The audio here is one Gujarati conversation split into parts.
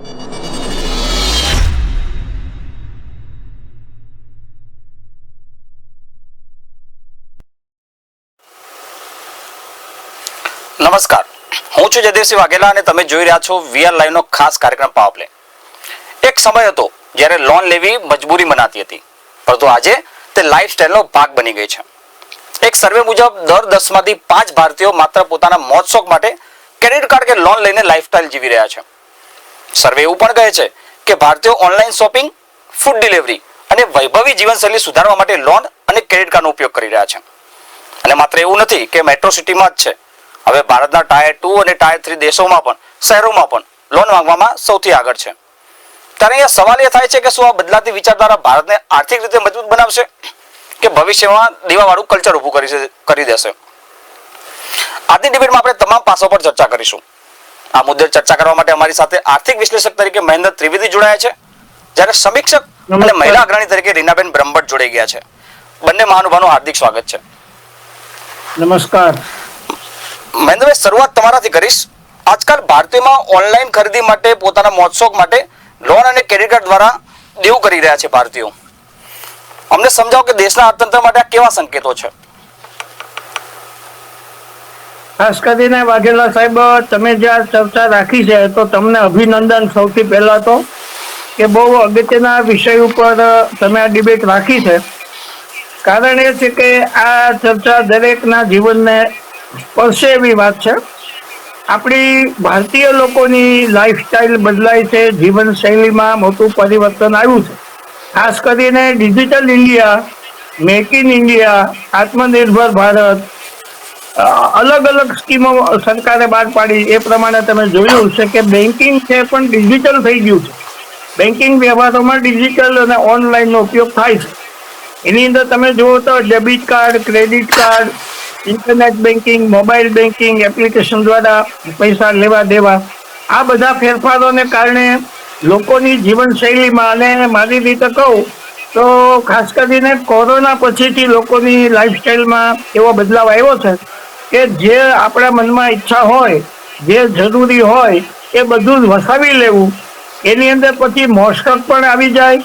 નમસ્કાર. હું છું જયદેવસિંહ વાઘેલા અને તમે જોઈ રહ્યા છો વીઆર લાઈવ નો ખાસ કાર્યક્રમ પાવર એક સમય હતો જ્યારે લોન લેવી મજબૂરી મનાતી હતી, પરંતુ આજે તે લાઈફસ્ટાઈલનો ભાગ બની ગઈ છે. એક સર્વે મુજબ દર દસમાંથી પાંચ ભારતીયો માત્ર પોતાના મોજશોખ માટે ક્રેડિટ કાર્ડ કે લોન લઈને લાઈફસ્ટાઈલ જીવી રહ્યા છે. સર્વે એવું પણ કહે છે કે ભારતીયો ઓનલાઈન શોપિંગ ફૂડ ડિલિવરી અને વૈભવી જીવનશૈલી સુધારવા માટે લોન અને ક્રેડિટ કાર્ડનો ઉપયોગ કરી રહ્યા છે. અને માત્ર એવું નથી કે મેટ્રો સિટીમાં જ છે. હવે ભારતના ટાયર ટુ અને ટાયર થ્રી દેશોમાં પણ, શહેરોમાં પણ લોન માંગવામાં સૌથી આગળ છે. ત્યારે અહીંયા સવાલ એ થાય છે કે શું આ બદલાતી વિચારધારા ભારતને આર્થિક રીતે મજબૂત બનાવશે કે ભવિષ્યમાં દેવાવાળું કલ્ચર ઊભું કરી કરી દેશે? આજની ડિબેટમાં આપણે તમામ પાસો પર ચર્ચા કરીશું. આ મુદ્દે ચર્ચા કરવા માટે અમારી સાથે આર્થિક વિશ્લેષક તરીકે મહેન્દ્ર ત્રિવેદી જોડાયા છે. જ્યારે સમીક્ષક અને મહિલા અગ્રણી તરીકે રીનાબેન બ્રહ્મભટ્ટ જોડાઈ ગયા છે. બંને મહાનુભાવનું હાર્દિક સ્વાગત છે. નમસ્કાર. મહેન્દ્રભાઈ શરૂઆત તમારાથી કરીશ. આજકાલ ભારતીયમાં ઓનલાઈન ખરીદી માટે પોતાના મોજશોખ માટે લોન અને ક્રેડિટ કાર્ડ દ્વારા દેવું કરી રહ્યા છે ભારતીયો. અમને સમજાવો કે દેશના અર્થતંત્ર માટે આ કેવા સંકેતો છે? ખાસ કરીને વાઘેલા સાહેબ, તમે જે આ ચર્ચા રાખી છે, તો તમને અભિનંદન સૌથી પહેલાં તો કે બહુ અગત્યના વિષય ઉપર તમે આ ડિબેટ રાખી છે. કારણ એ છે કે આ ચર્ચા દરેકના જીવનને સ્પર્શે એવી વાત છે. આપણી ભારતીય લોકોની લાઈફસ્ટાઈલ બદલાય છે, જીવનશૈલીમાં મોટું પરિવર્તન આવ્યું છે. ખાસ કરીને digital India make in India Atmanirbhar Bharat અલગ અલગ સ્કીમો સરકારે બહાર પાડી. એ પ્રમાણે તમે જોયું છે કે બેન્કિંગ છે પણ ડિજિટલ થઈ ગયું છે. બેન્કિંગ વ્યવહારોમાં ડિજિટલ અને ઓનલાઈનનો ઉપયોગ થાય છે. એની અંદર તમે જુઓ તો debit card, credit card, internet banking mobile banking application દ્વારા પૈસા લેવા દેવા. આ બધા ફેરફારોને કારણે લોકોની જીવનશૈલીમાં અને મારી રીતે કહું તો ખાસ કરીને કોરોના પછીથી લોકોની લાઈફસ્ટાઈલમાં એવો બદલાવ આવ્યો છે. કે જે આપણા મનમાં ઈચ્છા હોય, જે જરૂરી હોય, એ બધું જ વસાવી લેવું. એની અંદર પછી મોસ્ટક પણ આવી જાય.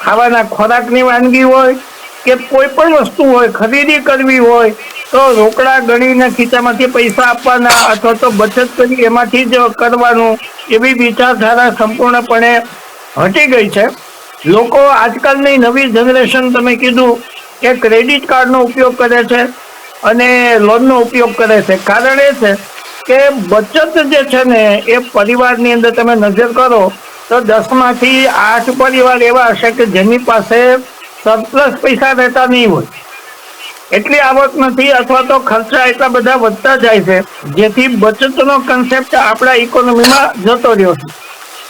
ખાવાના ખોરાકની વાનગી હોય કે કોઈ પણ વસ્તુ હોય, ખરીદી કરવી હોય, તો રોકડા ગણીને ખીચામાંથી પૈસા આપવાના અથવા તો બચત કરી એમાંથી જ કરવાનું એવી વિચારધારા સંપૂર્ણપણે હટી ગઈ છે. લોકો આજકાલની નવી જનરેશન, તમે કીધું, કે ક્રેડિટ કાર્ડનો ઉપયોગ કરે છે. અને લોનનો ઉપયોગ કરે છે. કારણ એ છે કે બચત જે છે ને એ પરિવારની અંદર તમે નજર કરો તો દસમાંથી આઠ પરિવાર એવા હશે કે જેની પાસે સરપ્લસ પૈસા રહેતા નહીં હોય. એટલી આવક નથી અથવા તો ખર્ચા એટલા બધા વધતા જાય છે, જેથી બચતનો કન્સેપ્ટ આપણા ઇકોનોમીમાં જતો રહ્યો છે.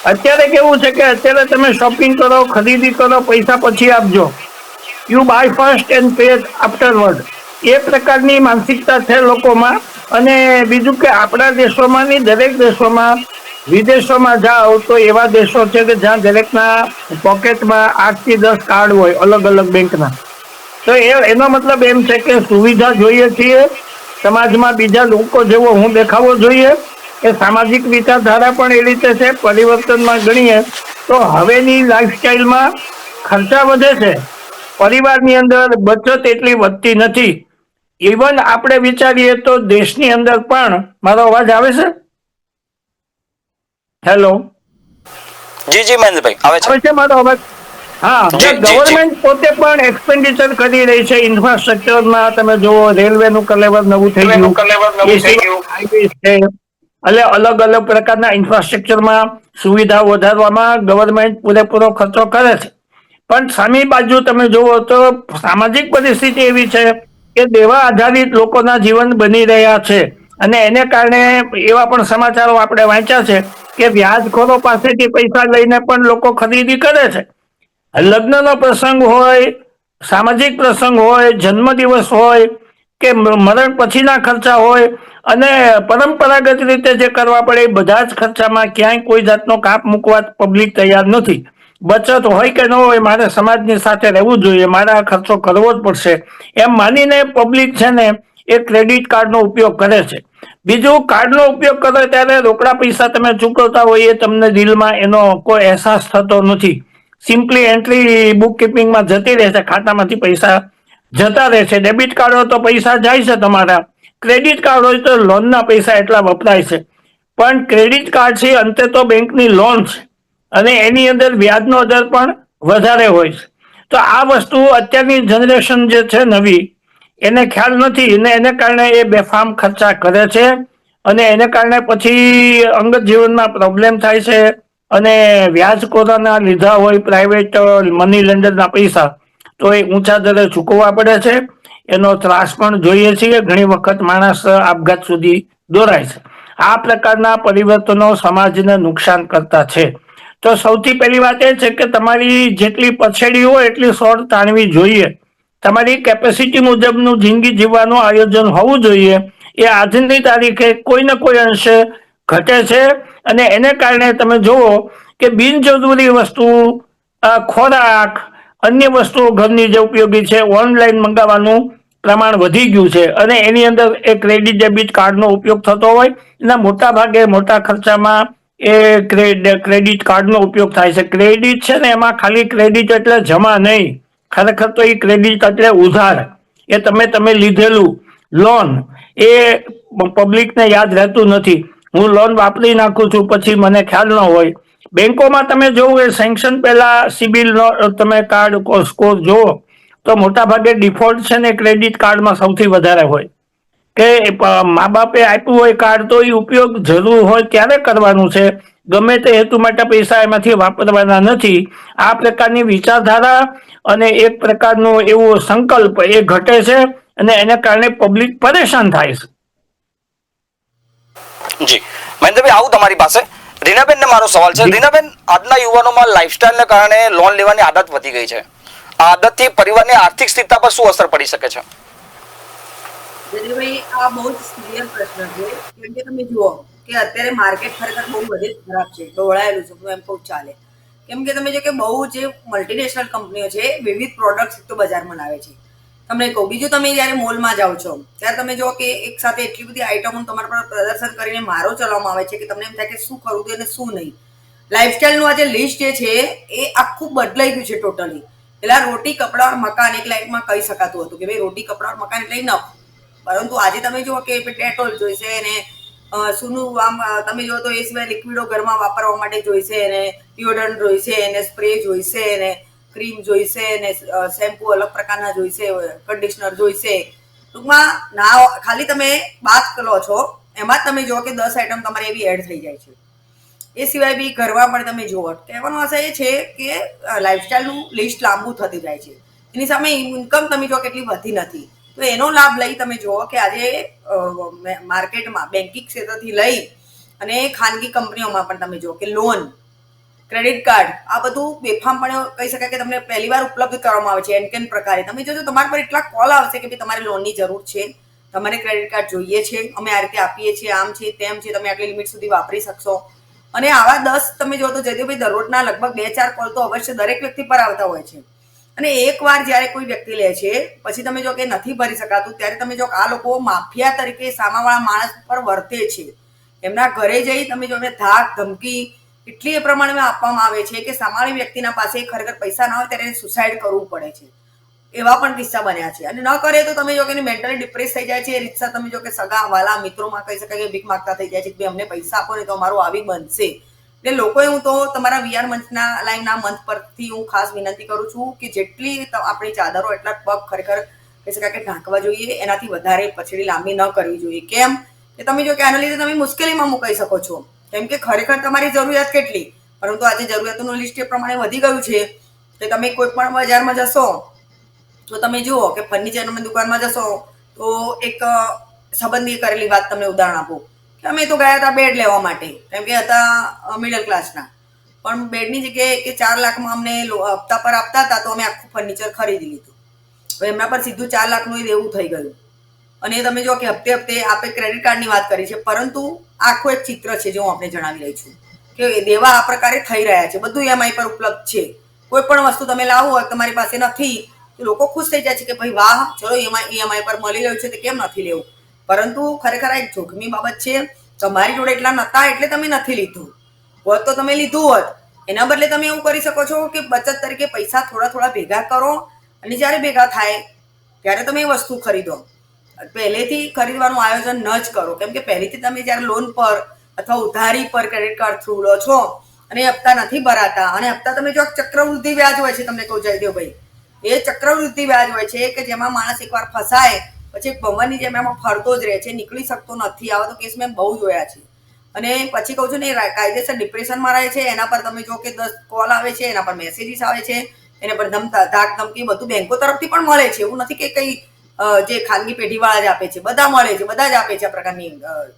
અત્યારે કેવું છે કે અત્યારે તમે શોપિંગ કરો, ખરીદી કરો, પૈસા પછી આપજો. You buy first and pay afterward એ પ્રકારની માનસિકતા છે લોકોમાં. અને બીજું કે આપણા દેશોમાં નહીં, દરેક દેશોમાં, વિદેશોમાં જાઓ તો એવા દેશો છે કે જ્યાં દરેકના પોકેટમાં આઠથી દસ કાર્ડ હોય અલગ અલગ બેંકના. તો એ, એનો મતલબ એમ છે કે સુવિધા જોઈએ છીએ. સમાજમાં બીજા લોકો જેવો હું દેખાવો જોઈએ. કે સામાજિક વિચારધારા પણ એ રીતે છે, પરિવર્તનમાં ગણીએ. તો હવેની લાઈફસ્ટાઈલમાં ખર્ચા વધે છે. પરિવારની અંદર બચત એટલી વધતી નથી. ઇવન આપણે વિચારીએ તો દેશની અંદર પણ મારો અવાજ આવે છે? હેલો જી જી મહેન્દ્રભાઈ આવે છે. આવે છે મારો અવાજ? હા જી. ગવર્મેન્ટ પોતે પણ એક્સપેન્ડિચર કરી રહી છે ઇન્ફ્રાસ્ટ્રક્ચરમાં તમે જુઓ રેલવેનું કલેવર નવું થઈ ગયું. એ સિવાય highways છે. એટલે અલગ અલગ પ્રકારના ઇન્ફ્રાસ્ટ્રક્ચરમાં સુવિધા વધારવામાં ગવર્મેન્ટ પૂરેપૂરો ખર્ચો કરે છે. પણ સામી બાજુ તમે જુઓ તો સામાજિક પરિસ્થિતિ એવી છે કે દેવા આધારિત લોકોના જીવન બની રહ્યા છે. અને એને કારણે એવા પણ સમાચારો આપણે વાંચ્યા છે કે વ્યાજખોરો પાસેથી પૈસા લઈને પણ લોકો ખરીદી કરે છે. લગ્નનો પ્રસંગ હોય, સામાજિક પ્રસંગ હોય, જન્મદિવસ હોય, કે મરણ પછીના ખર્ચા હોય, અને પરંપરાગત રીતે જે કરવા પડે એ બધા જ ખર્ચામાં ક્યાંય કોઈ જાતનો કાપ મૂકવા પબ્લિક તૈયાર નથી. બચત હોય કે ન હોય મારે સમાજની સાથે રહેવું જોઈએ, મારે આ ખર્ચો કરવો જ પડશે. એમ માનીને પબ્લિક છે ને એ ક્રેડિટ કાર્ડનો ઉપયોગ કરે છે. બીજું કાર્ડનો ઉપયોગ કરે ત્યારે રોકડા પૈસા તમે ચૂકવતા હોય એ તમને દિલમાં એનો કોઈ અહેસાસ થતો નથી. સિમ્પલી એન્ટ્રી બુક કીપિંગમાં જતી રહેશે, ખાતામાંથી પૈસા જતા રહેશે. ડેબિટ કાર્ડ હોય તો પૈસા જાય છે તમારા. ક્રેડિટ કાર્ડ હોય તો લોનના પૈસા એટલા વપરાય છે. પણ ક્રેડિટ કાર્ડ છે અંતે તો બેંકની લોન છે. અને એની અંદર વ્યાજનો દર પણ વધારે હોય છે. તો આ વસ્તુ અત્યારની જનરેશન જે છે નવી, એને ખ્યાલ નથી અને એને કારણે એ બેફામ ખર્ચા કરે છે અને એને કારણે પછી અંગત જીવનમાં પ્રોબ્લેમ થાય છે અને વ્યાજખોરાના લીધા હોય પ્રાઇવેટ મની લેન્ડરના પૈસા, તો એ ઊંચા દરે ચૂકવવા પડે છે. એનો ત્રાસ પણ જોઈએ છીએ. ઘણી વખત માણસ આપઘાત સુધી દોરાય છે. આ પ્રકારના પરિવર્તનો સમાજને નુકસાન કરતા છે. તો સૌથી પહેલી વાત એ છે કે તમારી જેટલી પછેડી હોય એટલી સોળ તાણવી જોઈએ. તમારી કેપેસિટી મુજબનું જિંદગી જીવવાનું આયોજન હોવું જોઈએ. એ આજની તારીખે કોઈ ને કોઈ અંશે ઘટે છે અને એને કારણે તમે જુઓ કે બિનજરૂરી વસ્તુ ખોરાક, અન્ય વસ્તુઓ ઘરની જે ઉપયોગી છે, ઓનલાઈન મંગાવવાનું પ્રમાણ વધી ગયું છે. અને એની અંદર એ ક્રેડિટ ડેબિટ કાર્ડનો ઉપયોગ થતો હોય. એના મોટા ભાગે મોટા ખર્ચામાં એ ક્રેડ- ક્રેડિટ કાર્ડનો ઉપયોગ થાય છે. ક્રેડિટ છે ને એમાં ખાલી ક્રેડિટ એટલે જમા નહીં. ખરેખર તો એ ક્રેડિટ એટલે ઉધાર. એ તમે તમે લીધેલું લોન એ પબ્લિકને યાદ રહેતું નથી. હું લોન વાપરી નાખું છું પછી મને ખ્યાલ ન હોય. બેંકોમાં તમે જોવું એ સેન્કશન પહેલા સિબિલનો તમે કાર્ડ સ્કોર જુઓ તો મોટાભાગે ડિફોલ્ટ છે ને ક્રેડિટ કાર્ડમાં સૌથી વધારે હોય. કે મા બાપે આપ્યું હોય કાર્ડ તો એ ઉપયોગ જરૂર હોય ત્યારે કરવાનું છે. ગમે તે હેતુ માટે પૈસા એમાંથી વાપરવાના નથી. આ પ્રકારની વિચારધારા અને એક પ્રકારનો એવો સંકલ્પ એ ઘટે છે અને એને કારણે પબ્લિક પરેશાન થાય છે. જી. મહેન્દ્રભાઈ આવું તમારી પાસે? રીનાબેન ને મારો સવાલ છે. રીનાબેન આજના યુવાનોમાં લાઇફસ્ટાઇલને કારણે લોન લેવાની આદત વધી ગઈ છે. આ આદતથી પરિવારની આર્થિક સ્થિરતા પર શું અસર પડી શકે છે? દિલીપભાઈ આ બહુ જ સિરિયસ પ્રશ્ન છે. કેમ કે તમે જુઓ કે અત્યારે માર્કેટ ખરેખર બહુ બધે ખરાબ છે. ઢોળાયેલું છે. એમ કહું ચાલે. કેમ કે તમે જો કે બહુ જે મલ્ટીનેશનલ કંપનીઓ છે, વિવિધ પ્રોડક્ટ્સ તો બજારમાં લાવે છે. તમને કહું, બીજું તમે જ્યારે મોલમાં જાઓ છો, ત્યારે તમે જો કે એક સાથે એટલી બધી આઈટમો તમારા પર પ્રદર્શન કરીને મારો ચલાવવામાં આવે છે કે તમને એમ થાય કે શું ખરીદવું અને શું નહીં. લાઇફસ્ટાઈલનું આ જે લિસ્ટ જે છે, એ આખું બદલાઈ ગયું છે ટોટલી પેલા રોટી, કપડા, મકાન એક લાઈફમાં કહી શકાતું હતું કે ભાઈ રોટી, કપડા, મકાન એટલે enough. પરંતુ આજે તમે જુઓ કે ડેટોલ જોઈશે અને સૂનું આમ તમે જુઓ તો એ સિવાય લિક્વિડો ઘરમાં વાપરવા માટે જોઈશે અને ડિઓડરન્ટ જોઈશે અને સ્પ્રે જોઈશે અને ક્રીમ જોઈશે અને શેમ્પુ અલગ પ્રકારના જોઈશે કન્ડિશનર જોઈશે. ટૂંકમાં, ના, ખાલી તમે બાત કરો છો, એમાં તમે જુઓ કે દસ આઈટમ તમારે એવી એડ થઈ જાય છે. એ સિવાય બી ઘરમાં પણ તમે જુઓ, કહેવાનો આશા એ છે કે લાઇફસ્ટાઈલનું લિસ્ટ લાંબુ થતી જાય છે. એની સામે ઇન્કમ તમે જો કેટલી વધી નથી. તો એનો લાભ લઈ તમે જુઓ કે આજે માર્કેટમાં બેન્કિંગ ક્ષેત્રથી લઈ અને ખાનગી કંપનીઓમાં પણ તમે જુઓ કે લોન, ક્રેડિટ કાર્ડ, આ બધું બેફામપણે કહી શકાય કે તમને પહેલી વાર ઉપલબ્ધ કરવામાં આવે છે, એન કેન પ્રકારે. તમે જોજો, તમારા પર એટલા કોલ આવશે કે ભાઈ તમારે લોનની જરૂર છે, તમારે ક્રેડિટ કાર્ડ જોઈએ છે, અમે આ રીતે આપીએ છીએ, આમ છે, તેમ છે, તમે આટલી લિમિટ સુધી વાપરી શકશો. અને આવા દસ તમે જો તો જયદેવભાઈ દરરોજના લગભગ બે ચાર કોલ તો અવશ્ય દરેક વ્યક્તિ પર આવતા હોય છે. અને એકવાર જ્યારે કોઈ વ્યક્તિ લે છે, પછી તમે જો કે નથી ભરી શકાતું, ત્યારે તમે જો આ લોકો માફિયા તરીકે સામાવાળા માણસ પર વર્તે છે. એમના ઘરે જઈ તમે જો ધાક, ધમકી એટલી એ પ્રમાણમાં આપવામાં આવે છે કે સામાન્ય વ્યક્તિના પાસે ખરેખર પૈસા ના હોય ત્યારે એને સુસાઇડ કરવું પડે છે. એવા પણ કિસ્સા બન્યા છે. અને ન કરે તો તમે જો કે મેન્ટલી ડિપ્રેસ થઈ જાય છે, એ રીતસર તમે જો કે સગા વાલા મિત્રોમાં કહી શકાય કે ભીખ માગતા થઈ જાય છે કે અમને પૈસા આપો ને તો અમારું આવી બનશે. એટલે લોકોએ હું તો તમારા વીઆર મંચના લાઈવના મંચ પરથી હું ખાસ વિનંતી કરું છું કે જેટલી આપણી ચાદરો એટલા પગ ખરેખર કહી શકાય કે ઢાંકવા જોઈએ, એનાથી વધારે પછડી લાંબી ન કરવી જોઈએ. કેમ? કે તમે જો કે આના લીધે તમે મુશ્કેલીમાં મુકાઈ શકો છો. કેમ કે ખરેખર તમારી જરૂરિયાત કેટલી? પરંતુ આજે જરૂરિયાતોનું લિસ્ટ એ પ્રમાણે વધી ગયું છે. કે તમે કોઈ પણ બજારમાં જશો, તો તમે જુઓ કે ફર્નિચરની દુકાનમાં જશો, તો એક સંબંધી કરેલી વાત તમને ઉદાહરણ આપું. અમે તો ગયા હતા બેડ લેવા માટે, કેમ કે હતા મિડલ ક્લાસના પણ બેડની જગ્યાએ કે ચાર લાખમાં અમને હપ્તા પર આપતા હતા, તો અમે આખું ફર્નિચર ખરીદી લીધું. હવે એમના પર સીધું ચાર લાખનું દેવું થઈ ગયું. અને તમે જો કે હપ્તે હપ્તે આપણે ક્રેડિટ કાર્ડની વાત કરી છે, પરંતુ આખું એક ચિત્ર છે જે હું આપણે જણાવી રહી છું. કે દેવા આ પ્રકારે થઈ રહ્યા છે, બધું એમઆઈ પર ઉપલબ્ધ છે. કોઈ પણ વસ્તુ તમે લાવો હોય, તમારી પાસે નથી લોકો ખુશ થઈ જાય છે કે ભાઈ, વાહ, ચલો ઈએમઆઈ ઈએમઆઈ પર મળી રહ્યું છે, તો કેમ નથી લેવું? પરંતુ ખરેખર આ એક જોખમી બાબત છે. તમારી જોડે એટલા નતા એટલે તમે નથી લીધું. હોત તો તમે લીધું હોત. એના બદલે તમે એવું કરી શકો છો કે બચત તરીકે પૈસા થોડા થોડા ભેગા કરો અને જ્યારે ભેગા થાય ત્યારે તમે એ વસ્તુ ખરીદો. પહેલેથી ખરીદવાનું આયોજન ન જ કરો. કેમ કે પહેલેથી તમે જ્યારે લોન પર અથવા ઉધારી પર ક્રેડિટ કાર્ડ થ્રુ લો છો અને એ હપ્તા નથી ભરાતા અને હપ્તા તમે જો ચક્રવૃદ્ધિ વ્યાજ હોય છે, તમને કહું જયદેવભાઈ. એ ચક્રવૃદ્ધિ વ્યાજ હોય છે કે જેમાં માણસ એકવાર ફસાય પછી ભમરની જેમ એમાં ફરતો જ રહે છે, નીકળી શકતો નથી. આવા તો કેસ મેં બહુ જોયા છે. અને પછી કહું છું ને કાયદેસર ડિપ્રેશનમાં રહે છે, એના પર તમે જો કે દસ કોલ આવે છે, એના પર મેસેજીસ આવે છે, એના પર ધમતા, ધાક ધમકી બધું બેંકો તરફથી પણ મળે છે. એવું નથી કે કંઈ જે ખાનગી પેઢીવાળા જ આપે છે. બધા મળે છે, બધા જ આપે છે આ પ્રકારની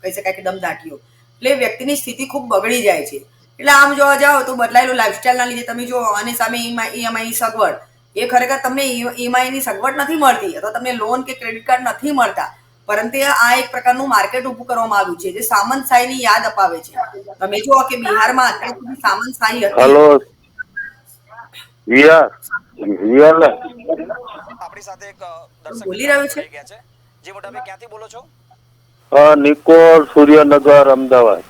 કહી શકાય કે દમદાટીઓ. એટલે વ્યક્તિની સ્થિતિ ખૂબ બગડી જાય છે. એટલે આમ જોવા જાઓ તો બદલાયેલું લાઈફસ્ટાઈલના લીધે તમે જો અને સામે ઈએમઆઈ સગવડ. એ ખરેખર તમને ઈએમઆઈની સગવડ નથી મળતી અથવા તમને લોન કે ક્રેડિટ કાર્ડ નથી મળતા. પરંતુ આ એક પ્રકારનું માર્કેટ ઊભું કરવામાં આવ્યું છે જે સામંતશાહીની યાદ અપાવે છે. તમે જુઓ કે બિહારમાં અત્યાર સુધી સામંત સાહી હલો આપણી સાથે એક દર્શક બોલી રહ્યો છે? જે મોટાભાઈ ક્યાંથી બોલો છો? નિકોલ સૂર્યનગર અમદાવાદ.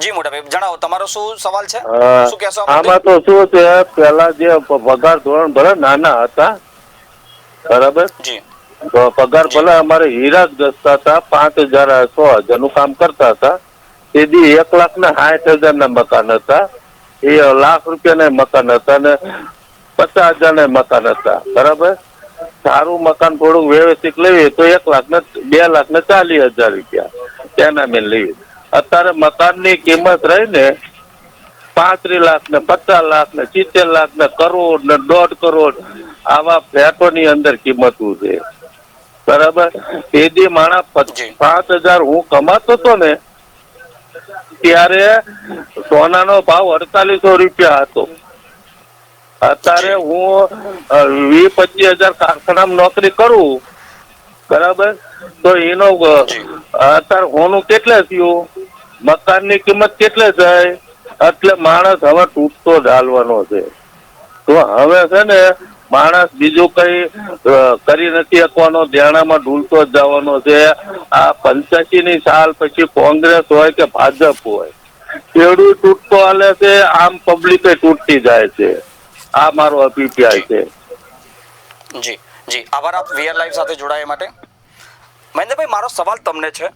જી મોટાભાઈ જણાવો તમારો શું સવાલ છે? શું કહેશો આમાં તો શું છે પેલા જે પગાર ધોરણ ભલે નાના હતા બરાબર? જી. પગાર ભલે અમારે હીરા જ ઘસતા હતા પાંચ હજાર સો હજારનું કામ કરતા હતા તેથી એક લાખ ને સાઠ હજાર ના મકાન હતા એ લાખ રૂપિયા ના મકાન હતા ને પચાસ હજાર ના મકાન હતા બરાબર? સારું મકાન થોડુંક વ્યવસ્થિત લેવી તો એક લાખ ને બે લાખ ને ચાલીસ હજાર રૂપિયા તેના મેં લેવી અત્યારે મકાનની કિંમત રહી ને પાંત્રીસ લાખ ને પચાસ લાખ ને સિત્તેર લાખ ને કરોડ ને દોઢ કરોડ આવા ફ્લેટોની અંદર કિંમત છે. બરાબર? તેથી માણા પાંચ હજાર હું કમાતો હતો ને ત્યારે સોનાનો ભાવ અડતાલીસો રૂપિયા હતો. અત્યારે હું વીસ પચીસ હજાર કારખાનામાં નોકરી કરું બરાબર? તો એનો અત્યારે હોનું કેટલે થયું? મકાનની કિંમત કેટલે થાય? એટલે માણસ હવે તૂટતો ઢાલવાનો છે. તો હવે છે ને માણસ બીજું કઈ કરી નથી શકવાનો, ધ્યાનામાં ઢૂલતો જ જવાનો છે. આ પંચ્યાસી ની સાલ પછી કોંગ્રેસ હોય કે ભાજપ હોય, ખેડૂત તૂટતો હાલે છે, આમ પબ્લિક તૂટતી જાય છે. આ મારો અભિપ્રાય છે. જી જી. આભાર આપ વીઆર લાઈવ સાથે જોડાયા માટે. મહેન્દ્રભાઈ, મારો સવાલ તમને છે.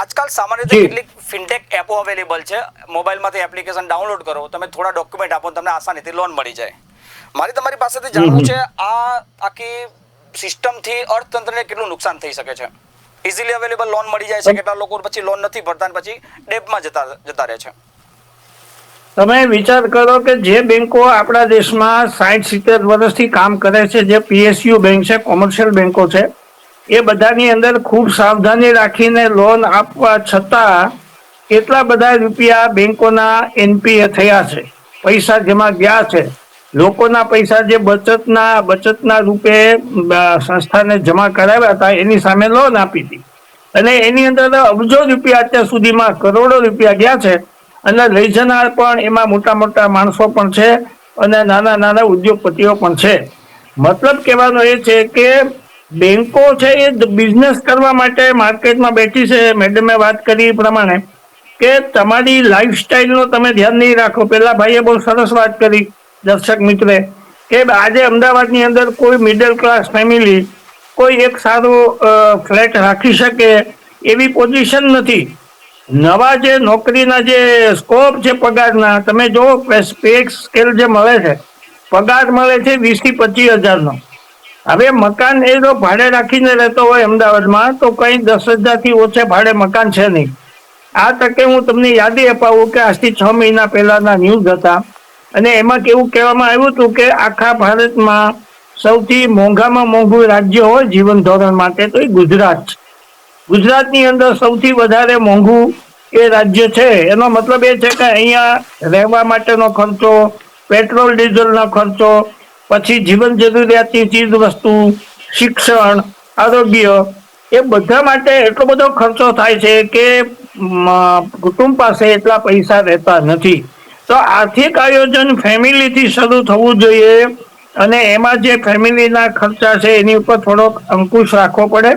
આજકાલ સામાન્ય રીતે કેટલીક ફિનટેક એપો અવેલેબલ છે. મોબાઈલમાંથી એપ્લિકેશન ડાઉનલોડ કરો તમે થોડા ડોક્યુમેન્ટ આપો તમને આસાનીથી લોન મળી જાય. મારી તમારી પાસેથી જાણવું છે આ આખી સિસ્ટમથી અર્થતંત્રને કેટલું નુકસાન થઈ શકે છે? ઇઝીલી અવેલેબલ લોન મળી જાય છે કેટલા લોકો પછી લોન નથી ભરતા પછી ડેબમાં જતા જતા રહે છે. તમે વિચાર કરો કે જે બેંકો આપણા દેશમાં સાઠ સિત્તેર વર્ષથી કામ કરે છે જે પીએસયુ બેંક છે કોમર્શિયલ બેંકો છે એ બધાની અંદર ખૂબ સાવધાની રાખીને લોન આપવા છતાં કેટલા બધા રૂપિયા બેંકોના એનપીએ થયા છે. પૈસા જેમાં ગયા છે. લોકોના પૈસા જે બચતના બચતના રૂપે સંસ્થાને જમા કરાવ્યા હતા, એની સામે લોન આપી હતી. અને એની અંદર અબજો રૂપિયા અત્યાર સુધીમાં કરોડો રૂપિયા ગયા છે. અને લઈ જનાર પણ એમાં મોટા મોટા માણસો પણ છે અને નાના નાના ઉદ્યોગપતિઓ પણ છે. મતલબ કહેવાનો એ છે કે બેંકો છે એ બિઝનેસ કરવા માટે માર્કેટમાં બેઠી છે. મેડમે વાત કરી પ્રમાણે કે તમારી લાઈફસ્ટાઈલનો તમે ધ્યાન નહીં રાખો. પેલા ભાઈએ બહુ સરસ વાત કરી દર્શક મિત્રે કે આજે અમદાવાદની અંદર કોઈ મિડલ ક્લાસ ફેમિલી કોઈ એક સારો ફ્લેટ રાખી શકે એવી પોઝિશન નથી. નવા જે નોકરીના જે સ્કોપ છે પગારના, તમે જો સ્કેલ જે મળે છે, પગાર મળે છે વીસથી પચીસ હજારનો. હવે મકાન એ જો ભાડે રાખીને રહેતો હોય અમદાવાદમાં, તો કઈ દસ હજારથી ઓછે ભાડે મકાન છે નહીં. આ તકે હું તમને યાદી અપાવું કે આજથી છ મહિના પહેલાના ન્યૂઝ હતા. અને એમાં કેવું કહેવામાં આવ્યું હતું કે આખા ભારતમાં સૌથી મોંઘામાં મોંઘું રાજ્ય હોય જીવન ધોરણ માટે, તો એ ગુજરાત. છે ગુજરાતની અંદર સૌથી વધારે મોંઘું એ રાજ્ય છે. એનો મતલબ એ છે કે અહીંયા રહેવા માટેનો ખર્ચો, પેટ્રોલ, ડીઝલનો ખર્ચો પછી જીવન જરૂરિયાતની ચીજ વસ્તુ, શિક્ષણ, આરોગ્ય, એ બધા માટે એટલો બધો ખર્ચો થાય છે કે કુટુંબ પાસે એટલા પૈસા રહેતા નથી. તો આર્થિક આયોજન ફેમિલીથી શરૂ થવું જોઈએ અને એમાં જે ફેમિલીના ખર્ચા છે એની ઉપર થોડોક અંકુશ રાખવો પડે.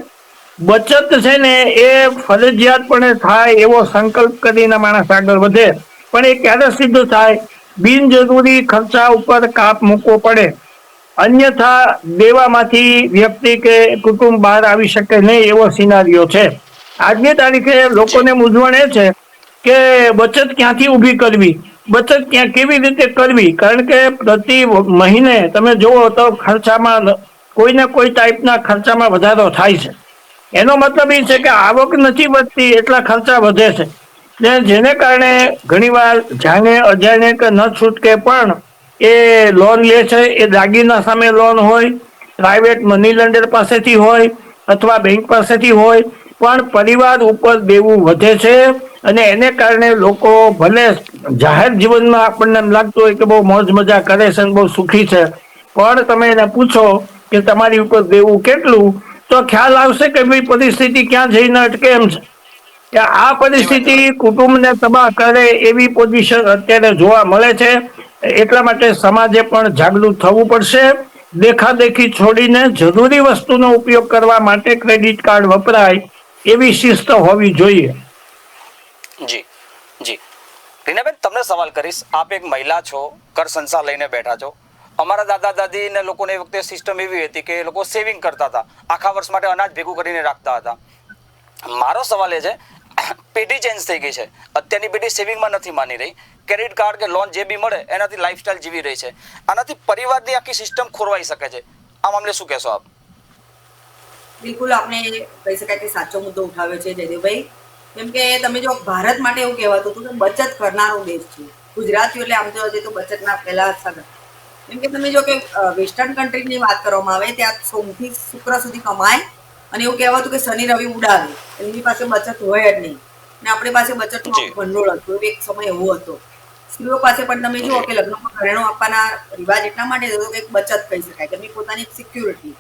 બચત છે ને એ ફરજિયાતપણે થાય એવો સંકલ્પ કરીને માણસ આગળ વધે. પણ એ ક્યારે સિદ્ધ થાય? બિનજરૂરી ખર્ચા ઉપર કાપ મૂકવો પડે. અન્યથા દેવામાંથી વ્યક્તિ કે કુટુંબ બહાર આવી શકે નહીં એવો સિનારીઓ છે. આજની તારીખે લોકોને મૂંઝવણ એ છે કે બચત ક્યાંથી ઊભી કરવી? બચત ક્યાં કેવી રીતે કરવી? કારણ કે પ્રતિ મહિને તમે જુઓ તો ખર્ચામાં કોઈને કોઈ ટાઈપના ખર્ચામાં વધારો થાય છે. એનો મતલબ એ છે કે આવક નથી વધતી, એટલા ખર્ચા વધે છે. ને જેને કારણે ઘણીવાર જાણે, અજાણે કે ન છૂટકે પણ એ લોન લે છે, એ દાગીના સામે લોન હોય પ્રાઇવેટ મની લેન્ડર પાસેથી હોય અથવા બેંક પાસેથી હોય, પણ પરિવાર ઉપર દેવું વધે છે અને એને કારણે લોકો ભલે જાહેર જીવનમાં આપણને એમ લાગતું હોય કે બહુ મોજ મજા કરે છે અને બહુ સુખી છે, પણ તમે એને પૂછો કે તમારી ઉપર દેવું કેટલું, તો ખ્યાલ આવશે કે ભાઈ પરિસ્થિતિ ક્યાં જઈને અટકે એમ છે. કે આ પરિસ્થિતિ કુટુંબને તબાહ કરે એવી પોઝિશન અત્યારે જોવા મળે છે. એટલા માટે સમાજે પણ જાગૃત થવું પડશે. દેખાદેખી છોડીને જરૂરી વસ્તુનો ઉપયોગ કરવા માટે ક્રેડિટ કાર્ડ વપરાય એવી શિસ્ત હોવી જોઈએ. જી જી. રીનાબેન તમને સવાલ કરીશ. આપ એક મહિલા છો કર સંસાર લઈને બેઠા છો. અમારા દાદા દાદી ને લોકોને એ વખતે સિસ્ટમ એવી હતી કે એ લોકો સેવિંગ કરતા હતા. આખા વર્ષ માટે અનાજ ભેગું કરીને રાખતા હતા. મારો સવાલ એ છે પેઢી ચેન્જ થઈ ગઈ છે. અત્યારની પેઢી સેવિંગમાં નથી માની રહી. ક્રેડિટ કાર્ડ કે લોન જે બી મળે, એનાથી લાઈફસ્ટાઈલ જીવી રહી છે. આનાથી પરિવારની આખી સિસ્ટમ ખોરવાઈ શકે છે. આ મામલે શું કહેશો આપ? બિલકુલ આપણે કહી શકાય કે સાચો મુદ્દો ઉઠાવ્યો છે જયદેવભાઈ. કેમ કે તમે જો ભારત માટે એવું કહેવાતું હતું કે બચત કરનારો દેશ છે. ગુજરાતીઓ એટલે આમ જોવા જઈએ તો બચતના પહેલા સગા કેમ કે તમે જો કે વેસ્ટર્ન કન્ટ્રીની વાત કરવામાં આવે, ત્યાં સોમથી શુક્ર સુધી કમાય અને એવું કહેવાતું કે શનિ રવિ ઉડાવે. એમની પાસે બચત હોય જ નહીં. ને આપણી પાસે બચતનું ભંડોળ હતું. એક સમય એવો હતો. સ્ત્રીઓ પાસે પણ તમે જુઓ કે લગ્નમાં ઘરેણું આપવાના રિવાજ એટલા માટે હતો કે બચત કહી શકાય. કે પોતાની સિક્યુરિટી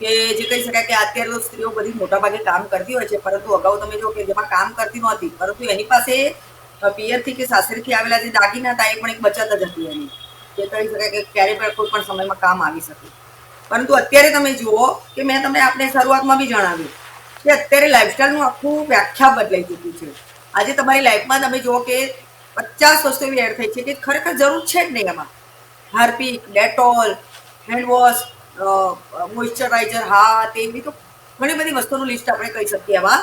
કે જે કહી શકાય કે અત્યારે તો સ્ત્રીઓ બધી મોટા ભાગે કામ કરતી હોય છે. પરંતુ અગાઉ તમે જો કે જેમાં કામ કરતી નહોતી. પરંતુ એની પાસે પિયરથી કે સાસરીથી આવેલા જે દાગીના હતા એ પણ એક બચત જ હતી એની. જે કહી શકાય કે ક્યારે પણ કોઈ પણ સમયમાં કામ આવી શકે. પરંતુ અત્યારે તમે જુઓ કે મેં તમને આપણે શરૂઆતમાં બી જણાવ્યું કે અત્યારે લાઇફસ્ટાઈલનું આખું વ્યાખ્યા બદલાઈ ચૂક્યું છે. આજે તમારી લાઈફમાં તમે જુઓ કે પચાસ વસ્તુ એવી એડ થઈ છે કે ખરેખર જરૂર છે જ નહીં એમાં. હાર્પિક, ડેટોલ હેન્ડવોશ મોઇશ્ચરાઇઝર હા તેવી તો ઘણી બધી વસ્તુનું લિસ્ટ આપણે કહી શકીએ એમાં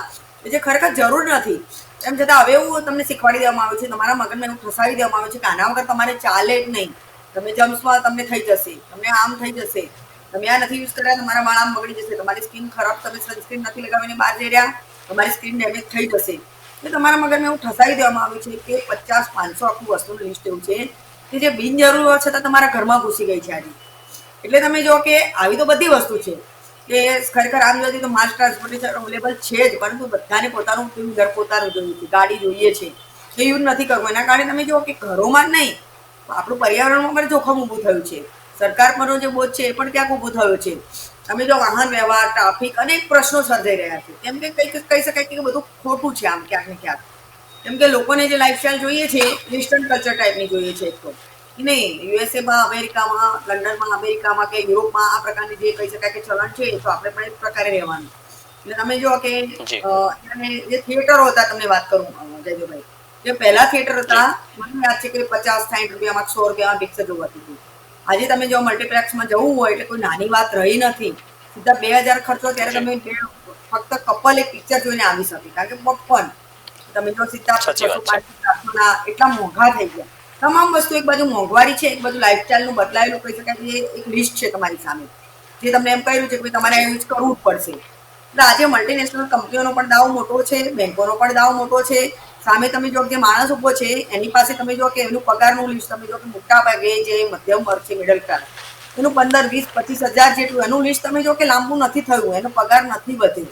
જે ખરેખર જરૂર નથી. એમ છતાં હવે એવું તમને શીખવાડી દેવામાં આવ્યું છે, તમારા મગજમાં એવું ફસાવી દેવામાં આવે છે કે આના વગર તમારે ચાલે જ નહીં. તમે જમ્સમાં તમને થઈ જશે, તમને આમ થઈ જશે. તમે આ નથી યુઝ કર્યા તમારા વાળ આમ બગડી જશે. તમારી સ્કિન ખરાબ, તમે સનસ્ક્રીન નથી લગાવીને બહાર જઈ રહ્યા, તમારી સ્કિન ડેમેજ થઈ જશે. એટલે તમારા મગજમાં એવું ઠસાઈ દેવામાં આવ્યું છે કે પચાસ, પાંચસો આખું વસ્તુનું લિસ્ટ એવું છે કે જે બિનજરૂર છતાં તમારા ઘરમાં ઘૂસી ગઈ છે આજે. એટલે તમે જો કે આવી તો બધી વસ્તુ છે કે ખરેખર આમ જોઈએ તો માસ ટ્રાન્સપોર્ટેશન અવેલેબલ છે જ, પરંતુ બધાને પોતાનું ટુ વ્હીલર પોતાનું જોઈએ છે, ગાડી જોઈએ છે. એ યુઝ નથી કરવું. એના કારણે તમે જુઓ કે ઘરોમાં જ નહીં આપણું પર્યાવરણમાં પણ જોખમ ઊભું થયું છે. સરકાર પરનો જે બોજ છે એ પણ ક્યાંક ઊભો થયો છે. અમે જો વાહન વ્યવહાર ટ્રાફિક અનેક પ્રશ્નો સર્જાઈ રહ્યા છે. કેમ કે કઈ કહી શકાય કે બધું ખોટું છે આમ ક્યાંક ને ક્યાંક. કેમ કે લોકોને જે લાઈફસ્ટાઈલ જોઈએ છે વેસ્ટર્ન કલ્ચર ટાઈપની જોઈએ છે એક તો. નહીં યુએસએમાં અમેરિકામાં લંડનમાં અમેરિકામાં કે યુરોપમાં આ પ્રકારની જે કહી શકાય કે ચલણ છે તો આપણે પણ એક પ્રકારે રહેવાનું. એટલે તમે જો કે જે. થિયેટરો હતા તમને વાત કરું જયજુભાઈ. જે પહેલા થિયેટર હતા મને યાદ છે કે પચાસ સાઠ રૂપિયામાં સો રૂપિયામાં પિક્ચર જોવાતી હતી. આજે તમે જો મલ્ટીપ્લેક્સમાં જવું હોય એટલે કોઈ નાની વાત રહી નથી. સીધા બે હજાર ખર્ચો ત્યારે તમે ફક્ત કપલ એક પિક્ચર જોઈને આવી શકે. કારણ કે પપ્પન તમે જો સીધા એટલા મોંઘા થઈ ગયા. તમામ વસ્તુ એક બાજુ મોંઘવારી છે એક બાજુ લાઈફસ્ટાઈલનું બદલાયેલું કહી શકાય કે એ એક લિસ્ટ છે તમારી સામે. જે તમને એમ કહ્યું છે કે તમારે યુઝ કરવું જ પડશે. આજે મલ્ટીનેશનલ કંપનીઓનો પણ દાવ મોટો છે બેંકોનો પણ દાવ મોટો છે. સામે તમે જો જે માણસ ઊભો છે, એની પાસે તમે જો કે એનું પગારનું લિસ્ટ તમે જો કે મોટા ભાગે જે મધ્યમ વર્ગ છે મિડલ ક્લાસ એનું પંદર, વીસ, પચીસ હજાર જેટલું, એનું લિસ્ટ તમે જો કે લાંબુ નથી થયું, એનો પગાર નથી વધ્યો.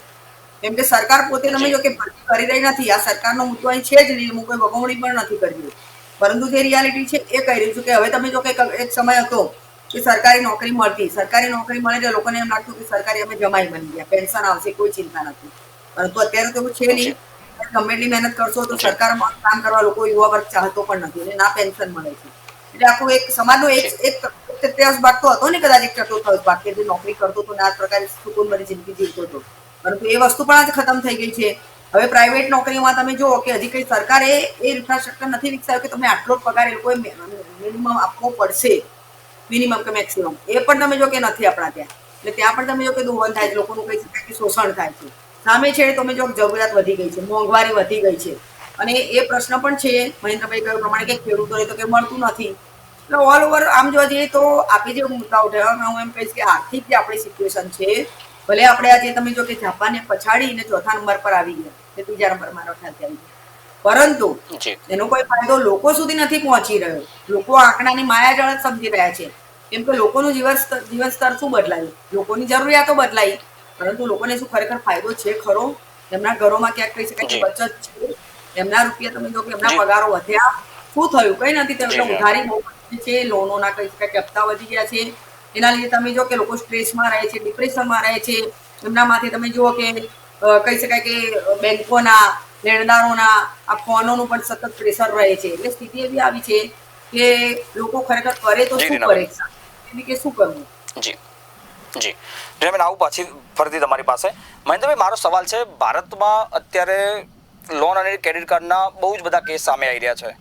કેમ કે સરકાર પોતે તમે જો કે ભરતી કરી રહી નથી, આ સરકારનો મુદ્દો અહીં છે જ નહીં હું કોઈ વગવણી પણ નથી કરી પરંતુ જે રિયાલિટી છે એ કહી રહ્યું છું કે હવે તમે જો કે એક સમય હતો કે સરકારી નોકરી મળતી. સરકારી નોકરી મળે એટલે લોકોને એમ લાગતું કે સરકારી અમે જમાઈ બની ગયા. પેન્શન આવશે, કોઈ ચિંતા નથી. પરંતુ અત્યારે તો એવું છે નહીં. ગમે મહેનત કરશો તો સરકારમાં કામ કરવા લોકો યુવા વર્ગ ચાહતો પણ નથી અને ના પેન્શન મળે છે. એટલે આખું એક સમાજનો એક એક તૃતીયાંશ ભાગ તો હતો ને કદાચ એક ચતુર્થાંશ ભાગ કે જે નોકરી કરતો હતો ને આ પ્રકારે સુકૂનભરી જિંદગી જીવતો હતો. પરંતુ એ વસ્તુ પણ આજે ખતમ થઈ ગઈ છે. હવે પ્રાઇવેટ નોકરીમાં તમે જુઓ કે હજી કઈ સરકારે એ ઇન્ફ્રાસ્ટ્રક્ચર નથી વિકસાવ્યું કે તમે આટલો પગાર એ લોકોએ મિનિમમ આપવો પડશે. મિનિમમ કે મેક્સિમમ એ પણ તમે જો કે નથી આપણા ત્યાં. એટલે ત્યાં પણ તમે જો કે દુહન થાય છે, લોકોનું કહી શકાય કે શોષણ થાય છે. સામે છે તમે જો જરૂરિયાત વધી ગઈ છે, મોંઘવારી વધી ગઈ છે. અને એ પ્રશ્ન પણ છે, મહેન્દ્રભાઈ કહ્યું પ્રમાણે કે ખેડૂતોને તો કંઈ મળતું નથી. એટલે ઓલ ઓવર આમ જોવા જઈએ તો આપી જે મુદ્દા ઉઠાવ્યા હું એમ કહીશ કે આર્થિક જે આપણી સિચ્યુએશન છે, ભલે આપણે આજે તમે જો કે જાપાનને પછાડીને ચોથા નંબર પર આવી ગયા, કે ત્રીજા નંબર મારો ખ્યાલથી આવી ગયા. પરંતુ એનો કોઈ ફાયદો લોકો સુધી નથી પહોંચી રહ્યો. લોકો આંકડાની માયાજાળ સમજી રહ્યા છે. કેમ કે લોકોનું જીવન સ્તર જીવન સ્તર શું બદલાયું? લોકોની જરૂરિયાતો બદલાઈ પરંતુ લોકોને શું ખરેખર ફાયદો છે ખરો? એમના ઘરોમાં ક્યાંક કહી શકાય કે બચત છે. એમના રૂપિયા તમે જો કે એમના પગારો વધ્યા. શું થયું? કઈ નથી થયું. એટલે ઉધારી બહુ વધી છે લોનોના કહી શકાય કે હપ્તા વધી ગયા છે. એના લીધે તમે જો કે લોકો સ્ટ્રેસમાં રહે છે ડિપ્રેશનમાં રહે છે. એમના એમનામાંથી તમે જુઓ કે કહી શકાય કે બેંકોના લેણદારોના આ ફોનોનું પણ સતત પ્રેશર રહે છે. એટલે સ્થિતિ એવી આવી છે કે લોકો ખરેખર કરે તો શું કરે? એટલે કે શું કરવું? જી. જી. જેમ આવું પાછી ફરીથી તમારી પાસે. મહેન્દ્રભાઈ મારો સવાલ છે ભારતમાં અત્યારે લોન અને ક્રેડિટ કાર્ડના બહુ જ બધા કેસ સામે આવી રહ્યા છે.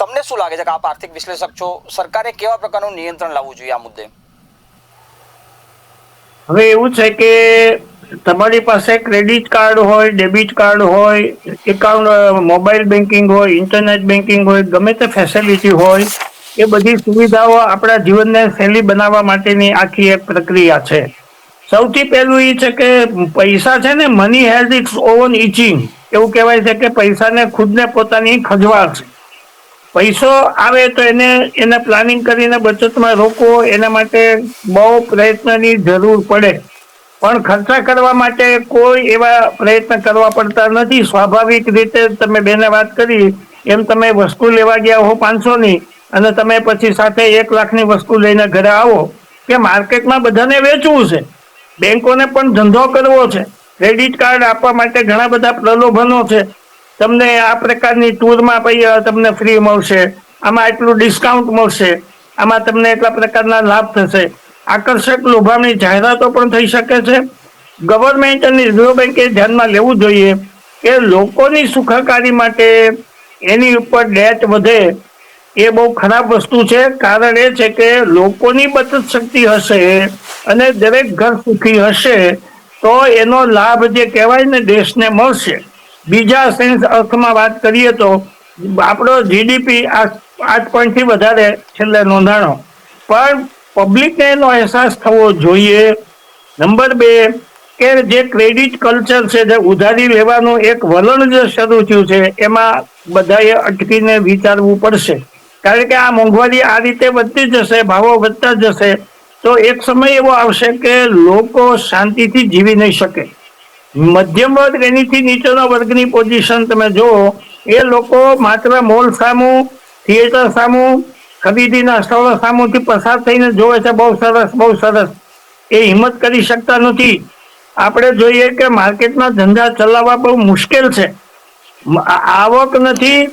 તમને શું લાગે છે કે આપ આર્થિક વિશ્લેષક છો? સરકારે કેવા પ્રકારનું નિયંત્રણ લાવવું જોઈએ આ મુદ્દે? હવે એવું છે કે તમારી પાસે ક્રેડિટ કાર્ડ હોય ડેબિટ કાર્ડ હોય એકાઉન્ટ મોબાઈલ બેન્કિંગ હોય ઇન્ટરનેટ બેન્કિંગ હોય, ગમે તે ફેસિલિટી હોય, એ બધી સુવિધાઓ આપણા જીવનને સહેલી બનાવવા માટેની આખી એક પ્રક્રિયા છે. સૌથી પહેલું એ છે કે પૈસા છે ને money has its own itching એવું કહેવાય છે કે પૈસાને ખુદને પોતાની ખજવાળ છે. પૈસો આવે તો એને એને પ્લાનિંગ કરીને બચતમાં રોકવો, એના માટે બહુ પ્રયત્નની જરૂર પડે. પણ ખર્ચા કરવા માટે કોઈ એવા પ્રયત્ન કરવા પડતા નથી. સ્વાભાવિક રીતે તમે બેને વાત કરી, એમ તમે વસ્તુ લેવા ગયા હો પાંચસોની અને તમે પછી સાથે એક લાખની વસ્તુ લઈને ઘરે આવો. કે માર્કેટમાં બધાને વેચવું છે. બેંકોને પણ ધંધો કરવો છે. ક્રેડિટ કાર્ડ આપવા માટે ઘણા બધા પ્રલોભનો છે. તમને આ પ્રકારની ટૂરમાં પછી તમને ફ્રી મળશે. આમાં એટલું ડિસ્કાઉન્ટ મળશે. આમાં તમને એટલા પ્રકારના લાભ થશે. આકર્ષક લોભામણી જાહેરાતો પણ થઈ શકે છે. ગવર્મેન્ટ અને રિઝર્વ બેન્કે ધ્યાનમાં લેવું જોઈએ કે લોકોની સુખાકારી માટે એની ઉપર ડેટ વધે એ બહુ ખરાબ વસ્તુ છે. કારણ એ છે કે લોકોની બચત શક્તિ હશે અને દરેક ઘર સુખી હશે તો એનો લાભ જે કહેવાય ને દેશને મળશે. બીજા સેન્સ અર્થમાં વાત કરીએ તો આપણો જીડીપી આઠ પોઈન્ટથી વધારે છેલ્લે નોંધાણો. પણ પબ્લિકને એનો અહેસાસ થવો જોઈએ. નંબર બે, કે જે ક્રેડિટ કલ્ચર છે, જે ઉધારી લેવાનું એક વલણ જે શરૂ થયું છે, એમાં બધાએ અટકીને વિચારવું પડશે. કારણ કે આ મોંઘવારી આ રીતે વધતી જશે, ભાવો વધતા જશે, તો એક સમય એવો આવશે કે લોકો શાંતિથી જીવી નહીં શકે. મધ્યમ વર્ગ એનીથી નીચેનો વર્ગની પોઝિશન તમે જુઓ, એ લોકો માત્ર મોલ સામું થિયેટર સામું ખરીદીના સ્થળો સામુથી પસાર થઈને જોવે છે, બહુ સરસ બહુ સરસ. એ હિંમત કરી શકતા નથી. આપણે જોઈએ કે માર્કેટમાં ધંધા ચલાવવા બહુ મુશ્કેલ છે. આવક નથી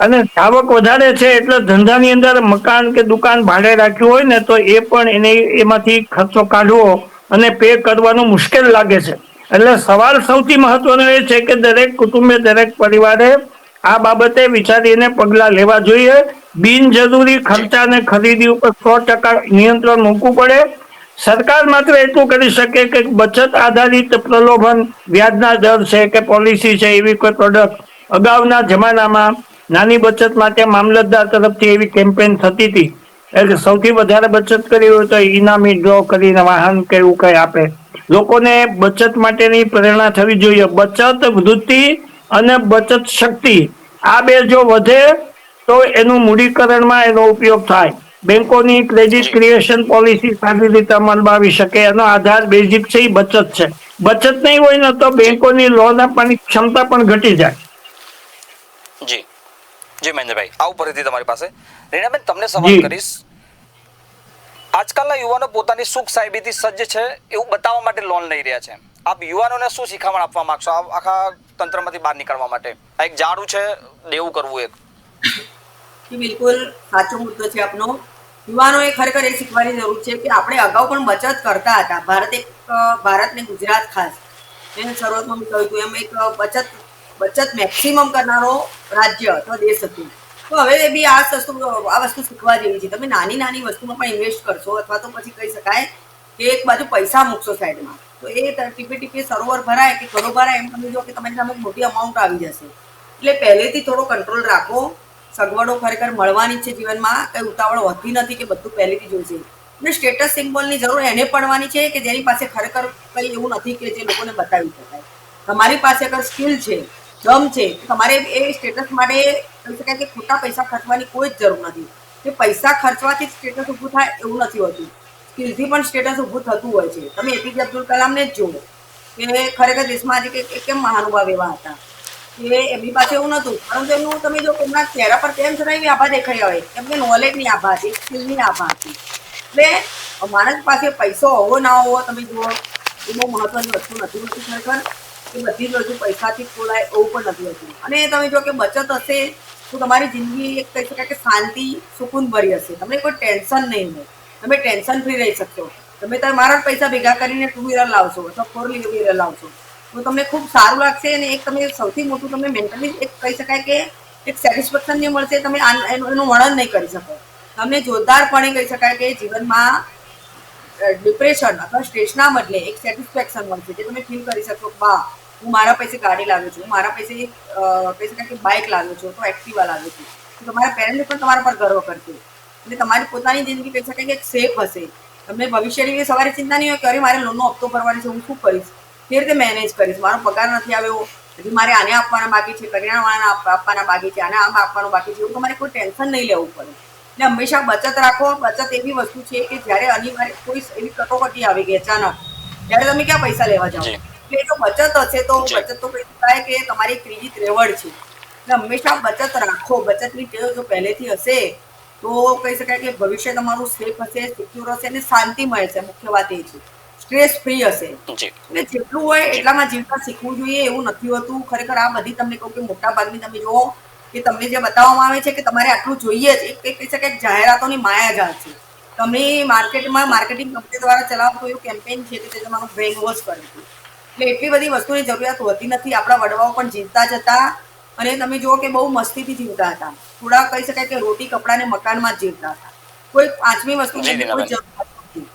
અને આવક વધારે છે એટલે ધંધાની અંદર મકાન કે દુકાન ભાડે રાખ્યું હોય ને તો એ પણ એને, એમાંથી ખર્ચો કાઢવો અને પે કરવાનું મુશ્કેલ લાગે છે. એટલે સવાલ સૌથી મહત્વનો એ છે કે દરેક કુટુંબે, દરેક પરિવારે આ બાબતે વિચારીને પગલાં લેવા જોઈએ. બિનજરૂરી ખર્ચા અને ખરીદી ઉપર સો ટકા નિયંત્રણ મૂકવું પડે. સરકાર માત્ર એટલું કરી શકે કે બચત આધારિત પ્રલોભન, વ્યાજના દર છે કે પોલિસી છે એવી કોઈ પ્રોડક્ટ અગાઉના જમાનામાં નાની બચત માટે મામલતદાર તરફથી એવી કેમ્પેન થતી હતી. એટલે સૌથી વધારે બચત કરી હોય તો ઇનામી ડ્રો કરીને વાહન કે એવું કંઈ આપે. લોકોને બચત માટેની પ્રેરણા થવી જોઈએ. બચત વૃત્તિ અને બચત શક્તિ. આ બે જો વધે તો એનું મૂડીકરણમાં એનો ઉપયોગ થાય. બેંકોની ક્રેડિટ ક્રિએશન પોલિસી સારી રીતે અમલમાં આવી શકે એનો આધાર બેઝિક છે એ બચત છે. બચત નહીં હોય ને તો બેંકોની લોન આપવાની ક્ષમતા પણ ઘટી જાય. જી. જી મહેન્દ્રભાઈ આવું ફરીથી તમારી પાસે. રીનાબેન તમને સવાલ કરીશ. આજકાલના યુવાનો પોતાની સુખ સાહેબીથી સજ્જ છે એવું બતાવવા માટે લોન લઈ રહ્યા છે. આપ યુવાનોને શું શીખામણ આપવા માંગશો? આખા તંત્રમાંથી બહાર નીકળવા માટે. આ એક ઝાડુ છે, દેવું કરવું એક બિલકુલ સાચો મુદ્દો છે આપનો. યુવાનોએ ખરેખર એ શીખવાની જરૂર છે કે આપણે અગાઉ પણ બચત કરતા હતા. ભારત એક ભારત ગુજરાત ખાસ. એને શરૂઆતમાં કહ્યું હતું, એમ એક બચત બચત મેક્સિમમ કરનારો રાજ્ય અથવા દેશ હતું. તો હવે એ બી આ વસ્તુ આ વસ્તુ શીખવા જેવી છે. તમે નાની નાની વસ્તુમાં પણ ઇન્વેસ્ટ કરશો અથવા તો પછી કહી શકાય કે એક બાજુ પૈસા મૂકશો સાઈડમાં. તો એ ટીપે ટીપે સરોવર ભરાય કે ઘરો ભરાય એમ તમે જો કે તમારી સામે મોટી અમાઉન્ટ આવી જશે. એટલે પહેલેથી થોડો કંટ્રોલ રાખો. સગવડો ખરેખર મળવાની છે જીવનમાં. કંઈ ઉતાવળ હોતી નથી કે બધું પહેલેથી જોઈશે અને સ્ટેટસ સિમ્બોલની જરૂર એને પડવાની છે કે જેની પાસે ખરેખર કંઈ એવું નથી કે જે લોકોને બતાવી શકાય. તમારી પાસે અગર સ્કિલ છે દમ છે તમારે એ સ્ટેટસ માટે કહી શકાય કે ખોટા પૈસા ખર્ચવાની કોઈ જ જરૂર નથી. કે પૈસા ખર્ચવાથી સ્ટેટસ ઊભું થાય એવું નથી હોતું. સ્કિલથી પણ સ્ટેટસ ઊભું થતું હોય છે. તમે એપીજે અબ્દુલ કલામને જ જુઓ. કે ખરેખર દેશમાં આજે કે કેમ મહાનુભાવ એવા હતા? કે એમની પાસે એવું નહોતું. પરંતુ એમનું તમે જો એમના ચહેરા પર કેમ છતાં એવી આભા દેખાઈ હોય એમને નોલેજની આભા હતી સ્કિલની આભા હતી. એટલે માણસ પાસે પૈસો હોવો ના હોવો તમે જુઓ એ બહુ મહત્વની વસ્તુ નથી હોતી ખરેખર. એ બધી જ વસ્તુ પૈસાથી ખોલાય એવું પણ નથી હોતું. અને તમે જો કે બચત હશે તો તમારી જિંદગી એક કહી શકાય કે શાંતિ, સુકૂન ભરી હશે. તમને કોઈ ટેન્શન નહીં હોય. તમે ટેન્શન ફ્રી રહી શકશો. તમે તમારા પૈસા ભેગા કરીને ટુ વ્હીલર લાવશો અથવા ફોર વ્હીલર લાવશો. તો તમને ખૂબ સારું લાગશે અને એક તમે સૌથી મોટું તમે મેન્ટલી એક કહી શકાય કે એક સેટિસ્ફેક્શન જે મળશે તમે એનું વર્ણન નહીં કરી શકો. તમને જોરદારપણે કહી શકાય કે જીવનમાં ડિપ્રેશન અથવા સ્ટ્રેસના બદલે એક સેટિસ્ફેક્શન મળશે જે તમે ફીલ કરી શકો બા, હું મારા પૈસે ગાડી લાવ્યો છું મારા પૈસે કહી શકાય કે બાઇક લાવ્યો છું, અથવા એક્ટિવા લાવ્યો છું. તો તમારા પેરેન્ટ્સ પણ તમારા પર ગર્વ કરશે. અને તમારી પોતાની જિંદગી કહી શકાય કે સેફ હશે. તમને ભવિષ્યની સવારે ચિંતા નહીં હોય કે અરે મારે લોનનો હપ્તો ભરવાનો છે હું શું કરીશ? કેવી રીતે મેનેજ કરીશ. મારો પગાર નથી આવ્યો હજી મારે આને આપવાના બાકી છે કરિયાણાવાળાના આપવાના બાકી છે આને આમ આપવાનું બાકી છે એવું તમારે કોઈ ટેન્શન નહીં લેવું પડે. એટલે હંમેશા બચત રાખો. બચત એવી વસ્તુ છે કે જ્યારે અનિવાર્ય કોઈ એવી કટોકટી આવી ગઈ અચાનક ત્યારે તમે ક્યાં પૈસા લેવા જાઓ. એટલે જો બચત હશે તો બચત તો કહી શકાય કે તમારી ત્રીજી ત્રેવડ છે. એટલે હંમેશા બચત રાખો. બચતની ટેવ જો પહેલેથી હશે તો કહી શકાય કે ભવિષ્ય તમારું સેફ હશે સિક્યોર હશે અને શાંતિ મળશે મુખ્ય વાત એ છે. સ્ટ્રેસ ફ્રી હશે. એટલે જેટલું હોય એટલામાં જીવતા શીખવું જોઈએ એવું નથી હોતું. ખરેખર આ બધી તમને કહું કે મોટા ભાગની તમે જુઓ કે તમને જે બતાવવામાં આવે છે કે તમારે આટલું જોઈએ જ. એક કહી શકાય જાહેરાતોની માયાજાળ છે. તમે માર્કેટમાં માર્કેટિંગ કંપની દ્વારા ચલાવતું એવું કેમ્પેન છે કે તે તમારું બ્રેન વોશ કરે છે. એટલે એટલી બધી વસ્તુની જરૂરિયાત હોતી નથી. આપણા વડવાઓ પણ જીવતા જ હતા. અને તમે જુઓ કે બહુ મસ્તીથી જીવતા હતા. થોડા કહી શકાય કે રોટી કપડાં ને મકાનમાં જ જીવતા હતા. કોઈ પાંચમી વસ્તુ જી, કોઈ દીનાબેન. જરૂર નથી.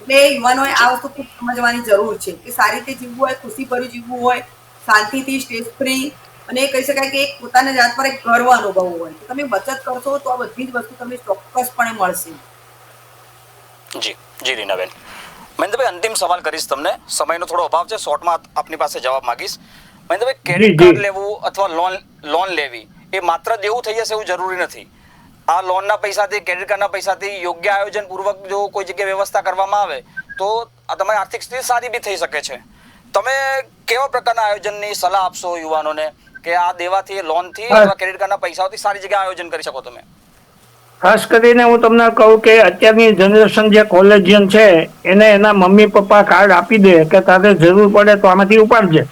એટલે યુવાનોએ આ વસ્તુ ખૂબ સમજવાની જરૂર છે કે સારી રીતે જીવવું હોય ખુશીભર્યું જીવવું હોય શાંતિથી સ્ટ્રેસ ફ્રી અને કહી શકાય કે એક પોતાના જાત પર એક ગર્વ અનુભવવું હોય. તમે બચત કરશો તો આ બધી જ વસ્તુ તમને ચોક્કસપણે મળશે. જી જી રીનાબેન. મહેન્દ્રભાઈ અંતિમ સવાલ કરીશ તમને. સમયનો થોડો અભાવ છે. શોર્ટમાં આપની પાસે જવાબ માંગીશ. મહેન્દ્રભાઈ ક્રેડિટ. કાર્ડ લેવું અથવા લોન લોન લેવી? એ માત્ર દેવું થઈ જશે એવું જરૂરી નથી. આ લોનના પૈસાથી ક્રેડિટ કાર્ડના પૈસાથી યોગ્ય આયોજન પૂર્વક જો કોઈ જગ્યાએ વ્યવસ્થા કરવામાં આવે તો આ તમારી આર્થિક સ્થિતિ સારી બી થઈ શકે છે. તમે કેવા પ્રકારના આયોજનની સલાહ આપશો યુવાનોને કે આ દેવાથી લોનથી. અથવા ક્રેડિટ કાર્ડના પૈસાઓથી સારી જગ્યાએ આયોજન કરી શકો તમે? ખાસ કરીને હું તમને કહું કે અત્યારની જનરેશન જે કોલેજિયન છે એને એના મમ્મી પપ્પા કાર્ડ આપી દે કે તારે જરૂર પડે તો આમાંથી ઉપાડજે.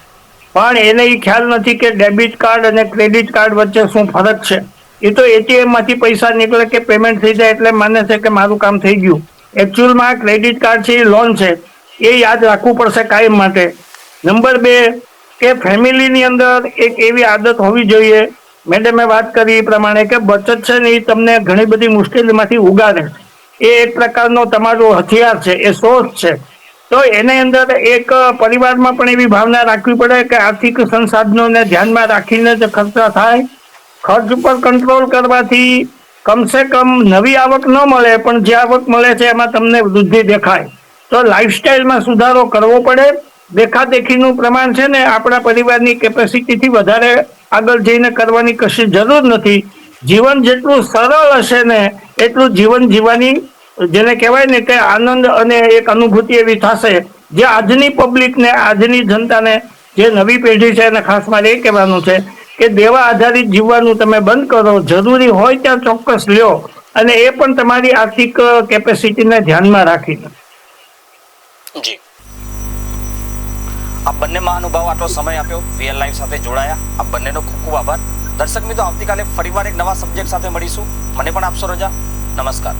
પણ એને એ ખ્યાલ નથી કે ડેબિટ કાર્ડ અને ક્રેડિટ કાર્ડ વચ્ચે શું ફરક છે. એ તો એટીએમમાંથી પૈસા નીકળે કે પેમેન્ટ થઈ જાય એટલે માને છે કે મારું કામ થઈ ગયું. એકચ્યુઅલમાં ક્રેડિટ કાર્ડ છે એ લોન છે. એ યાદ રાખવું પડશે કાયમ માટે. નંબર બે, કે ફેમિલીની અંદર એક એવી આદત હોવી જોઈએ. મેડમે વાત કરી એ પ્રમાણે કે બચત છે ને એ તમને ઘણી બધી મુશ્કેલીમાંથી ઉગાડે. એ એક પ્રકારનો તમારો હથિયાર છે, એ સોર્સ છે. તો એની અંદર એક પરિવારમાં પણ એવી ભાવના રાખવી પડે કે આર્થિક સંસાધનોને ધ્યાનમાં રાખીને જ ખર્ચા થાય. ખર્ચ ઉપર કંટ્રોલ કરવાથી કમસે કમ નવી આવક ન મળે, પણ જે આવક મળે છે એમાં તમને વૃદ્ધિ દેખાય. તો લાઈફસ્ટાઈલમાં સુધારો કરવો પડે. દેખાદેખીનું પ્રમાણ છે ને આપણા પરિવારની કેપેસિટીથી વધારે આગળ જઈને કરવાની કશી જરૂર નથી. જીવન જેટલું સરળ હશે ને, એટલું જીવન જીવવાની જેને કહેવાય ને કે આનંદ અને એક અનુભૂતિ એવી થશે, જે આજની પબ્લિકને આજની જનતાને જે નવી પેઢી છે એને ખાસ મારે એ કહેવાનું છે કે દેવા આધારિત જીવવાનું તમે બંધ કરો, જરૂરી હોય ત્યાં ચોક્કસ લ્યો અને એ પણ તમારી આર્થિક કેપેસિટીને ધ્યાનમાં રાખીને. જી. આ બંને મહાનુભાવ આટલો સમય આપ્યો વીએલ લાઈવ સાથે જોડાયા. આ બંનેનો ખૂબ ખૂબ આભાર. દર્શક મિત્રો, આવતીકાલે ફરીવાર એક નવા સબ્જેક્ટ સાથે મળીશું. મને પણ આપશો રજા. નમસ્કાર.